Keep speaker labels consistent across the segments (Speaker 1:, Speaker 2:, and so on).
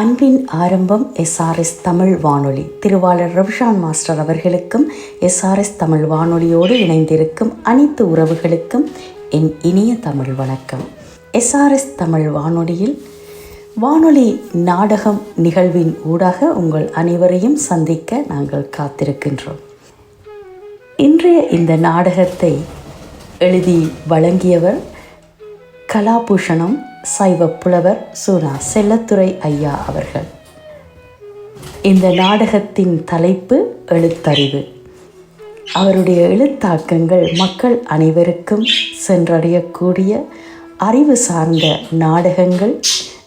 Speaker 1: அன்பின் ஆரம்பம் எஸ்ஆர்எஸ் தமிழ் வானொலி. திருவாளர் ரவிஷான் மாஸ்டர் அவர்களுக்கும் எஸ்ஆர்எஸ் தமிழ் வானொலியோடு இணைந்திருக்கும் அனைத்து உறவுகளுக்கும் என் இனிய தமிழ் வணக்கம். எஸ்ஆர்எஸ் தமிழ் வானொலியில் வானொலி நாடகம் நிகழ்வின் ஊடாக உங்கள் அனைவரையும் சந்திக்க நாங்கள் காத்திருக்கின்றோம். இன்றைய இந்த நாடகத்தை எழுதி வழங்கியவர் கலாபூஷணம் சைவ புலவர் சுனா செல்லத்துறை ஐயா அவர்கள். இந்த நாடகத்தின் தலைப்பு எழுத்தறிவு. அவருடைய எழுத்தாக்கங்கள் மக்கள் அனைவருக்கும் சென்றடையக்கூடிய அறிவு சார்ந்த நாடகங்கள்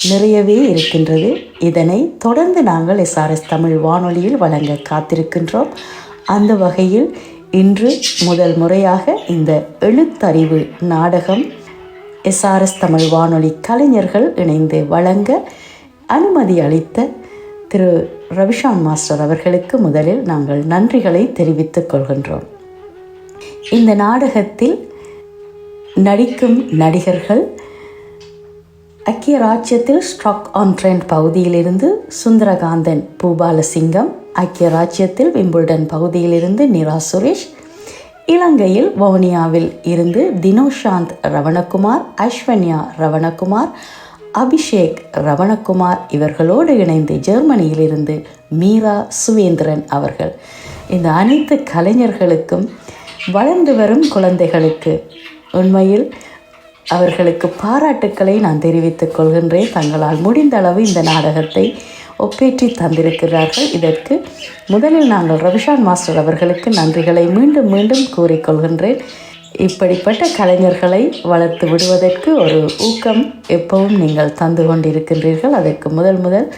Speaker 1: நிறையவே இருக்கின்றது. இதனை தொடர்ந்து நாங்கள் எஸ்ஆர்எஸ் தமிழ் வானொலியில் வழங்க காத்திருக்கின்றோம். அந்த வகையில் இன்று முதல் முறையாக இந்த எழுத்தறிவு நாடகம் எஸ்ஆர்எஸ் தமிழ் வானொலி கலைஞர்கள் இணைந்து வழங்க அனுமதி அளித்த திரு ரவிஷான் மாஸ்டர் அவர்களுக்கு முதலில் நாங்கள் நன்றிகளை தெரிவித்துக் கொள்கின்றோம். இந்த நாடகத்தில் நடிக்கும் நடிகர்கள் ஐக்கிய ராஜ்யத்தில் ஸ்டாக் ஆன் ட்ரெண்ட் பகுதியிலிருந்து சுந்தரகாந்தன் பூபாலசிங்கம் ஐக்கிய ராஜ்யத்தில் விம்புல்டன் பகுதியிலிருந்து நிரா சுரேஷ் இலங்கையில் வவுனியாவில் இருந்து தினோஷாந்த் ரவணகுமார் அஸ்வன்யா ரவணகுமார் அபிஷேக் ரவணகுமார் இவர்களோடு இணைந்து ஜெர்மனியிலிருந்து மீரா சுவேந்திரன் அவர்கள். இந்த அனைத்து கலைஞர்களுக்கும் வளர்ந்து வரும் குழந்தைகளுக்கு உண்மையில் அவர்களுக்கு பாராட்டுக்களை நான் தெரிவித்துக் கொள்கின்றேன். தங்களால் முடிந்த அளவு இந்த நாடகத்தை ஒப்பேற்றி தந்திருக்கிறார்கள். இதற்கு முதலில் நாங்கள் ரவிஷான் மாஸ்டர் அவர்களுக்கு நன்றிகளை மீண்டும் மீண்டும் கூறிக்கொள்கின்றேன். இப்படிப்பட்ட கலைஞர்களை வளர்த்து விடுவதற்கு ஒரு ஊக்கம் எப்பவும் நீங்கள் தந்து கொண்டிருக்கின்றீர்கள். அதற்கு முதல் முதல்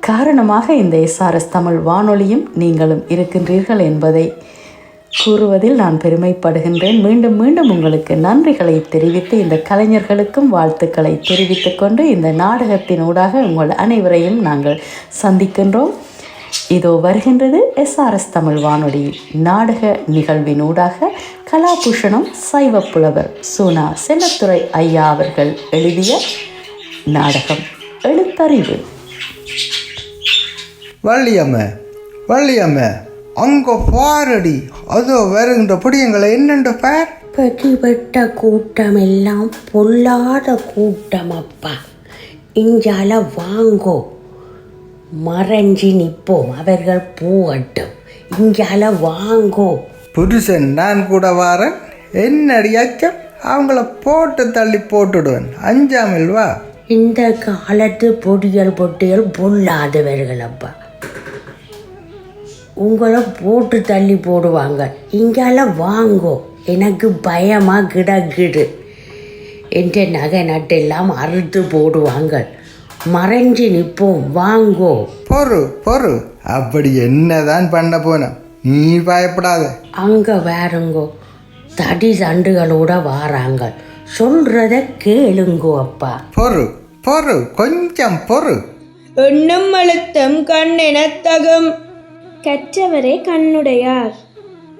Speaker 1: காரணமாக இந்த எஸ்ஆர்எஸ் தமிழ் வானொலியும் நீங்களும் இருக்கின்றீர்கள் என்பதை கூறுவதில் நான் பெருமைப்படுகின்றேன். மீண்டும் மீண்டும் உங்களுக்கு நன்றிகளை தெரிவித்து இந்த கலைஞர்களுக்கும் வாழ்த்துக்களை தெரிவித்து கொண்டு இந்த நாடகத்தின் ஊடாக உங்கள் அனைவரையும் நாங்கள் சந்திக்கின்றோம். இதோ வருகின்றது எஸ்ஆர்எஸ் தமிழ் வானொலி நாடக நிகழ்வின் ஊடாக கலாபூஷணம் சைவ புலவர் சூனா செல்லத்துறை ஐயா அவர்கள் எழுதிய நாடகம் எழுத்தறிவு.
Speaker 2: வள்ளியம்ம வள்ளியம்ம. அங்கே பாரடி. அதோ வருகின்ற பிடியங்களை என்னென்று பார்.
Speaker 3: பதிவட்ட கூட்டம் எல்லாம் பொல்லாத கூட்டம் அப்பா இஞ்சால வாங்கோ. மறைஞ்சி நிற்போம். அவர்கள் பூவட்டும். இஞ்சால வாங்கோ.
Speaker 2: புருஷன் நான் கூட வாரன். என்னடி அச்சம்? அவங்கள போட்டு தள்ளி போட்டுடுவேன். அஞ்சாமல் வா.
Speaker 3: இந்த காலத்து பொடியல் பொட்டியல் பொல்லாதவர்கள் அப்பா. உங்களை போட்டு தள்ளி போடுவாங்க. இங்கால வாங்கோ. எனக்கு பயமா கிடக்கிடு என்ற நகை நட்டெல்லாம் அறுத்து போடுவாங்க. மறைஞ்சு நிற்போம் வாங்கோ.
Speaker 2: பொறு பொறு. அப்படி என்னதான் பண்ண போனோம் நீ பயப்படாத.
Speaker 3: அங்கே வேறுங்கோ தடி சண்டுகளோட வாராங்க. சொல்றத கேளுங்கோ அப்பா.
Speaker 2: பொறு பொறு. கொஞ்சம் பொறு.
Speaker 4: எண்ணும் அழுத்தம் கண்ணெனத் தகும்.
Speaker 5: கற்றவரே கண்ணுடையார்.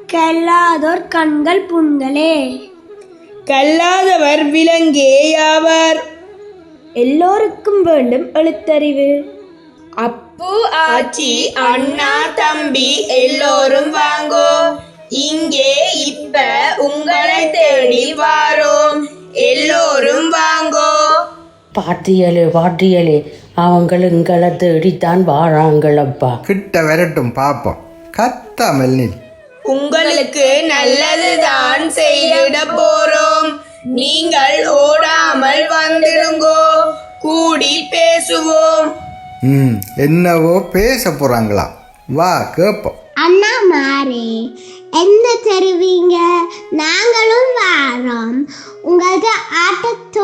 Speaker 5: கல்லாதோர் கண்கள் புண்களே
Speaker 4: கல்லாதவர் விலங்கேயாவர்
Speaker 5: எல்லோருக்கும் வேண்டும் எழுத்தறிவு.
Speaker 4: அப்பு ஆச்சி அண்ணா தம்பி எல்லோரும் வாங்கோ. இங்கே இப்ப உங்களை தேடி வாரோம். எல்லோரும் வாங்கோ.
Speaker 3: பாட்டியலே பாட்டியலே அவங்களுங்களை தேடித்தான் வாராங்களப்பா
Speaker 2: கிட்ட வரட்டும் பார்ப்போம் கத்தாமல் நில்
Speaker 4: உங்களுக்கு நல்லதுதான் செய்திட போறோம். நீங்கள் ஓடாமல் வந்துடுங்கோ கூடி பேசுவோம்.
Speaker 2: ம் என்னவோ பேச போகிறாங்களாம் வா கேட்போம்
Speaker 6: அண்ணா மாறே என்ன தருவீங்க? நாங்களும் வாரோம். உங்களுக்கு ஆட்டத்தோடைக்கு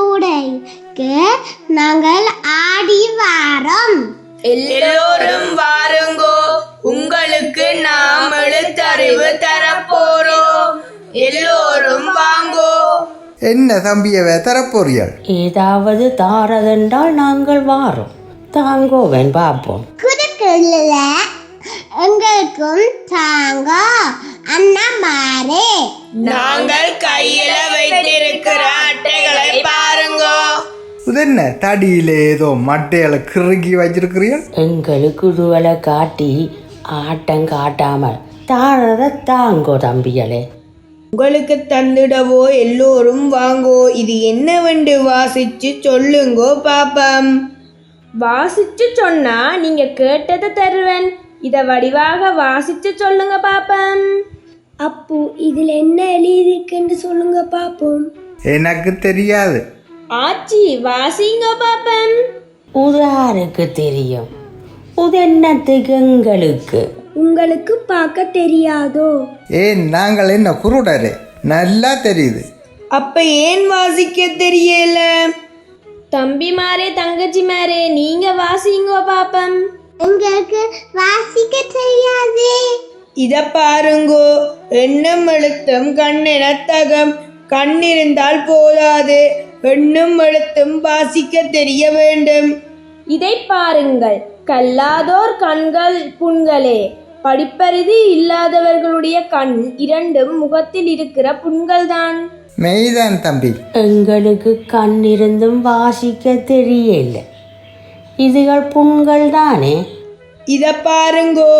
Speaker 2: என்ன தம்பியவே தரப்போறியாள்?
Speaker 3: ஏதாவது தாரதென்றால் நாங்கள் வாரோம். தாங்கோவன் பார்ப்போம்.
Speaker 6: குறுக்குள்ள எங்களுக்கும் தாங்க அண்ணா மாறே
Speaker 4: நாங்கள் கையில வைத்திருக்கிற அட்டைகளை பாருங்கோ.
Speaker 2: இது என்ன தடியில ஏதோ மட்டையில கிறுக்கி வச்சிருக்கிறீங்க
Speaker 3: எங்களுக்கு இதுவரை காட்டி ஆட்டம் காட்டாமல் தாரத தாங்கோ தம்பிகளே
Speaker 4: உங்களுக்கு தந்திடவோ எல்லோரும் வாங்கோ. இது என்னவென்று வாசிச்சு சொல்லுங்கோ பாப்பம்.
Speaker 5: வாசிச்சு சொன்னா நீங்க கேட்டதை தருவேன். இத வடிவாக வாசிச்சு சொல்லுங்க பாப்பம். அப்பு இதுல என்ன எழுதியிருக்குன்னு சொல்லுங்க பாப்போம்.
Speaker 2: எனக்கு தெரியாது.
Speaker 5: ஆச்சி வாசிங்க பாப்பம்.
Speaker 3: உதாருக்கு தெரியும். உது என்னத்துக்கு எங்களுக்கு?
Speaker 5: உங்களுக்கு பார்க்க தெரியாதோ?
Speaker 2: ஏன் நாங்கள் என்ன குருடரே? நல்லா தெரியுது.
Speaker 4: அப்ப ஏன் வாசிக்க தெரியல?
Speaker 5: தம்பிமாரே தங்கச்சிமாரே நீங்க வாசிங்க பாப்பம்.
Speaker 6: எங்களுக்கு வாசிக்க தெரியாது.
Speaker 4: இத பாருங்கோ எண்ணம் எழுத்தும் கண்ணெனத்தகம் கண் இருந்தால் போதாது எண்ணும் எழுத்தும் வாசிக்க தெரிய வேண்டும்.
Speaker 5: இதை பாருங்கள் கல்லாதோர் கண்கள் புண்களே. படிப்பறிது இல்லாதவர்களுடைய கண் இரண்டும் முகத்தில் இருக்கிற புண்கள்தான்.
Speaker 2: மெய்தான் தம்பி.
Speaker 3: எங்களுக்கு கண் இருந்தும் வாசிக்க தெரியல இதுகள் புண்கள் தானே
Speaker 4: இத பாருங்கோ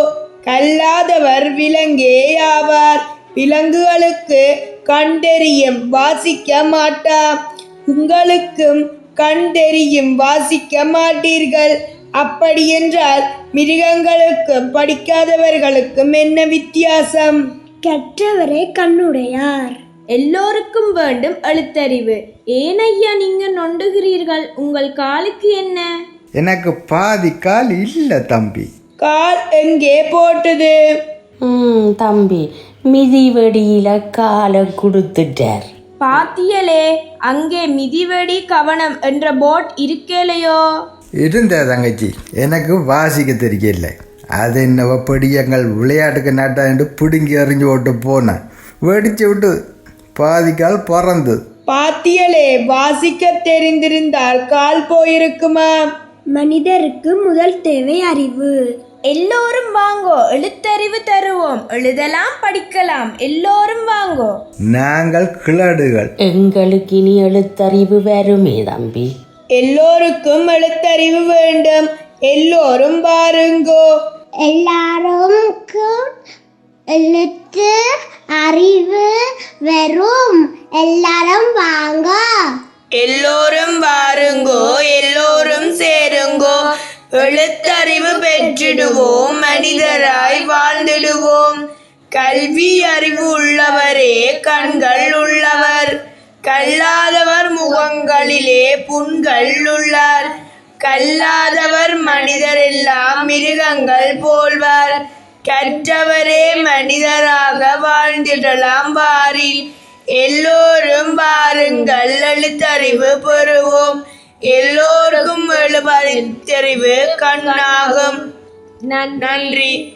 Speaker 4: கல்லாதவர் விலங்கே ஆவார். விலங்குகளுக்கு கண் தெரியும் வாசிக்க மாட்டாம் உங்களுக்கும் கண் தெரியும் வாசிக்க மாட்டீர்கள். அப்படியென்றால் மிருகங்களுக்கும் படிக்காதவர்களுக்கும் என்ன வித்தியாசம்?
Speaker 5: கற்றவரே கண்ணுடையார். எல்லோருக்கும் வேண்டும் எழுத்தறிவு. ஏன் ஐயா நீங்க நொண்டுகிறீர்கள் உங்கள் காலுக்கு என்ன?
Speaker 2: எனக்கு பாதி கால் இல்லை தம்பி.
Speaker 4: கால் எங்கே போட்டது?
Speaker 3: ம் தம்பி மிதி வெடியில காலை கொடுத்துட்டார்.
Speaker 5: பாத்தியலே அங்கே மிதிவெடி கவனம் என்ற போட் இருக்கலையோ?
Speaker 2: இருந்த தங்கச்சி எனக்கு வாசிக்க தெரியல அது என்ன படியங்கள் விளையாட்டுக்கு நட்டாண்டு பிடுங்கி எறிஞ்சு விட்டு போனேன் வெடிச்சு விட்டு பாதி கால் பிறந்து.
Speaker 4: பாத்தியலே வாசிக்க தெரிந்திருந்தால் கால் போயிருக்குமா?
Speaker 5: மனிதருக்கு முதல் தேவை அறிவு. எல்லோரும் வாங்கோ எழுத்தறிவு தருவோம். எழுதலாம் படிக்கலாம். எல்லோரும் வாங்கோ.
Speaker 2: நாங்கள் கிளடுகள்.
Speaker 3: எங்களுக்கு இனி எழுத்தறிவு வருமே தம்பி.
Speaker 4: எல்லோருக்கும் எழுத்தறிவு வேண்டும். எல்லோரும் பாருங்கோ.
Speaker 6: எல்லாருக்கும் எழுத்து அறிவு வெறும் எல்லாரும் வாங்க.
Speaker 4: எல்லோரும் வாருங்கோ. எல்லோரும் சேருங்கோ. எழுத்தறிவு பெற்றிடுவோம். மனிதராய் வாழ்ந்திடுவோம். கல்வி அறிவு உள்ளவரே கண்கள் உள்ளவர். கல்லாதவர் முகங்களிலே புண்கள் உள்ளார். கல்லாதவர் மனிதரெல்லாம் மிருகங்கள் போல்வார். கற்றவரே மனிதராக வாழ்ந்திடலாம் வாரில். எல்லோரும் வாருங்கள் எழுத்தறிவு பெறுவோம். எல்லோருக்கும் எழுபறித்தறிவு கண்ணாகும். நன்றி.